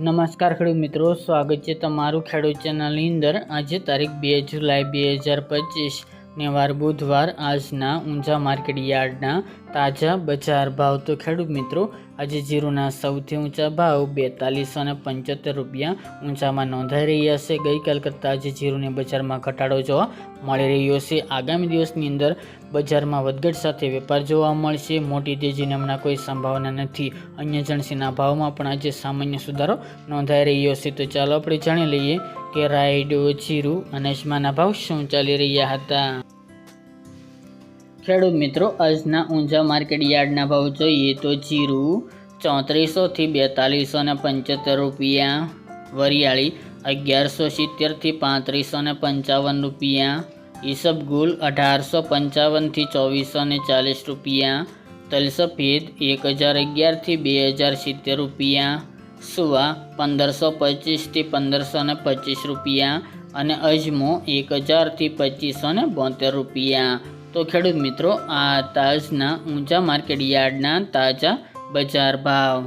નમસ્કાર ખેડૂત મિત્રો, સ્વાગત છે તમારું ખેડૂત ચેનલની અંદર. આજે તારીખ બે જુલાઈ બે હજાર પચીસ. ને વાર બુધવાર, આજના ઊંઝા માર્કેટ યાર્ડના તાજા બજાર ભાવ તો ખેડૂત મિત્રો, આજે જીરુના સૌથી ઊંચા ભાવ બેતાલીસો ને પંચોતેર રૂપિયા ઊંચામાં નોંધાઈ રહ્યા છે. ગઈકાલ કરતાં આજે જીરુને બજારમાં ઘટાડો જોવા મળી રહ્યો છે. આગામી દિવસની અંદર બજારમાં વધઘટ સાથે વેપાર જોવા મળશે. મોટી તેજીની હમણાં કોઈ સંભાવના નથી. અન્ય જણસીના ભાવમાં પણ આજે સામાન્ય સુધારો નોંધાઈ રહ્યો છે. તો ચાલો આપણે જાણી લઈએ કે રાયડો જીરું અને અજમાના ભાવ શું ચાલી રહ્યા હતા? ખેડૂત મિત્રો, આજના ઊંઝા માર્કેટ યાર્ડના ભાવ જોઈએ તો જીરું ચોત્રીસોથી બેતાલીસો ને પંચોતેર રૂપિયા, વરિયાળી અગિયારસો સિત્તેરથી પાંત્રીસો ને પંચાવન રૂપિયા ઈસબગુલ અઢારસો પંચાવનથી ચોવીસો ને ચાલીસ રૂપિયા, તલસફેદ એક હજાર અગિયારથી બે હજાર સિત્તેર રૂપિયા સુવા પંદરસો પચીસથી પંદરસો ને પચીસ રૂપિયા અને અજમો એક હજારથી પચીસો ને બોતેર રૂપિયા. તો ખેડૂત મિત્રો, આ તાજના ઊંચા માર્કેટ યાર્ડના તાજા બજાર ભાવ.